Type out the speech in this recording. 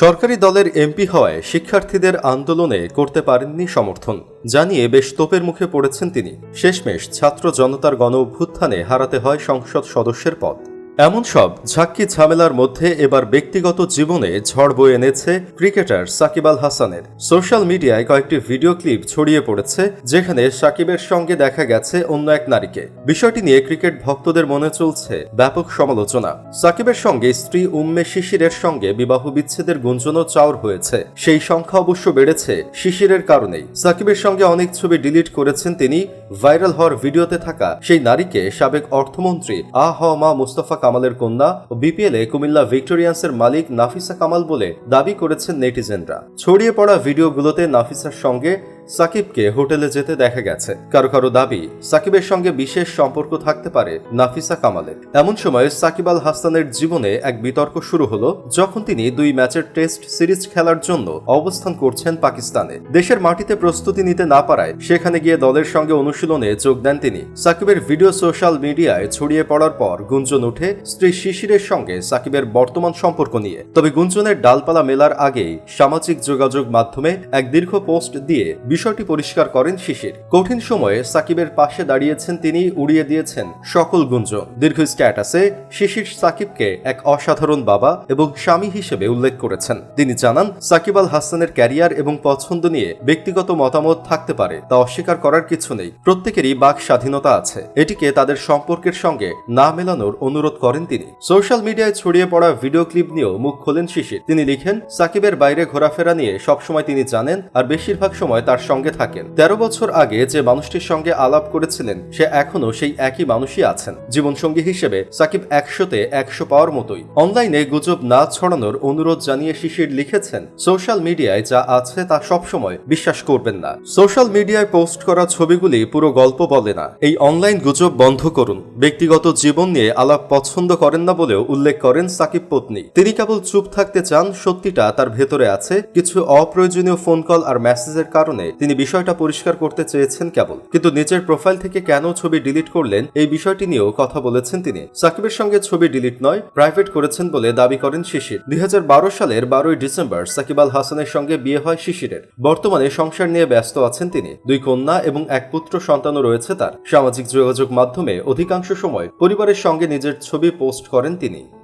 সরকারি দলের এমপি হওয়ায় শিক্ষার্থীদের আন্দোলনে করতে পারেননি সমর্থন। জানিয়ে বেশ তোপের মুখে পড়েছেন তিনি। শেষমেশ ছাত্র জনতার গণ অভ্যুত্থানে হারাতে হয় সংসদ সদস্যের পদ। এমন সব ঝাক্কি ঝামেলার মধ্যে এবার ব্যক্তিগত জীবনে ঝড় বয়ে এনেছে ক্রিকেটার সাকিব আল হাসানের। সোশ্যাল মিডিয়ায় কয়েকটি ভিডিও ক্লিপ ছড়িয়ে পড়েছে, যেখানে সাকিবের সঙ্গে দেখা গেছে অন্য এক নারীকে। বিষয়টি নিয়ে ক্রিকেট ভক্তদের মনে চলছে ব্যাপক সমালোচনা। সাকিবের সঙ্গে স্ত্রী উম্মে শিশিরের সঙ্গে বিবাহ বিচ্ছেদের গুঞ্জনও চাওর হয়েছে। সেই সংখ্যা অবশ্য বেড়েছে শিশিরের কারণেই। সাকিবের সঙ্গে অনেক ছবি ডিলিট করেছেন তিনি। ভাইরাল হওয়ার ভিডিওতে থাকা সেই নারীকে সাবেক অর্থমন্ত্রী আ হ মা মুস্তফা কামালের কন্যা ও বিপিএল এ কুমিল্লা ভিক্টোরিয়ান্সের মালিক নাফিসা কামাল বলে দাবি করেছেন নেটিজেনরা। ছড়িয়ে পড়া ভিডিওগুলোতে নাফিসার সঙ্গে সাকিবকে হোটেলে যেতে দেখা গেছে। কারও কারও দাবি, সাকিবের সঙ্গে বিশেষ সম্পর্ক থাকতে পারে নাফিসা কামালের। এমন সময় সাকিব আল হাসানের জীবনে এক বিতর্ক শুরু হলো যখন তিনি দুই ম্যাচের টেস্ট সিরিজ খেলার জন্য অবস্থান করছেন পাকিস্তানে। দেশের মাটিতে প্রস্তুতি নিতে না পারায় সেখানে গিয়ে দলের সঙ্গে অনুশীলনে যোগ দেন তিনি। সাকিবের ভিডিও সোশ্যাল মিডিয়ায় ছড়িয়ে পড়ার পর গুঞ্জন উঠে স্ত্রী শিশিরের সঙ্গে সাকিবের বর্তমান সম্পর্ক নিয়ে। তবে গুঞ্জনের ডালপালা মেলার আগেই সামাজিক যোগাযোগ মাধ্যমে এক দীর্ঘ পোস্ট দিয়ে বিষয়টি পরিষ্কার করেন শিশির। কঠিন সময়ে সাকিবের পাশে দাঁড়িয়েছেন তিনি, উড়িয়ে দিয়েছেন সকল গুঞ্জন। দীর্ঘ স্ট্যাটাসে শিশির সাকিবকে এক অসাধারণ বাবা এবং স্বামী হিসেবে উল্লেখ করেছেন। তিনি জানান, সাকিব আল হাসানের ক্যারিয়ার এবং পছন্দ নিয়ে ব্যক্তিগত মতামত থাকতে পারে, তা অস্বীকার করার কিছু নেই। প্রত্যেকেরই বাক স্বাধীনতা আছে। এটিকে তাদের সম্পর্কের সঙ্গে না মেলানোর অনুরোধ করেন তিনি। সোশ্যাল মিডিয়ায় ছড়িয়ে পড়া ভিডিও ক্লিপ নিয়েও মুখ খোলেন শিশির। তিনি লিখেন, সাকিবের বাইরে ঘোরাফেরা নিয়ে সবসময় তিনি জানেন, আর বেশিরভাগ সময় তার সঙ্গে থাকেন। তেরো বছর আগে যে মানুষটির সঙ্গে আলাপ করেছিলেন, সে এখনও সেই একই মানুষই আছেন। জীবনসঙ্গী হিসেবে সাকিব একশোতে একশো পাওয়ার মতোই। অনলাইনে গুজব না ছড়ানোর অনুরোধ জানিয়ে শিশির লিখেছেন, সোশ্যাল মিডিয়ায় যা আছে তা সবসময় বিশ্বাস করবেন না। সোশ্যাল মিডিয়ায় পোস্ট করা ছবিগুলি পুরো গল্প বলে না। এই অনলাইন গুজব বন্ধ করুন। ব্যক্তিগত জীবন নিয়ে আলাপ পছন্দ করেন না বলেও উল্লেখ করেন সাকিব পত্নী। তিনি কেবল চুপ থাকতে চান, সত্যিটা তার ভেতরে আছে। কিছু অপ্রয়োজনীয় ফোন কল আর মেসেজের কারণে তিনি বিষয়টা পরিষ্কার করতে চেয়েছেন কেবল। কিন্তু নিজের প্রোফাইল থেকে কেন ছবি ডিলিট করলেন, এই বিষয়টি নিয়েও কথা বলেছেন তিনি। সাকিবের সঙ্গে ছবি ডিলিট নয়, প্রাইভেট করেছেন বলে দাবি করেন শিশির। দুই হাজার বারো সালের বারোই ডিসেম্বর সাকিব আল হাসানের সঙ্গে বিয়ে হয় শিশিরের। বর্তমানে সংসার নিয়ে ব্যস্ত আছেন তিনি। দুই কন্যা এবং এক পুত্র সন্তানও রয়েছে তার। সামাজিক যোগাযোগ মাধ্যমে অধিকাংশ সময় পরিবারের সঙ্গে নিজের ছবি পোস্ট করেন তিনি।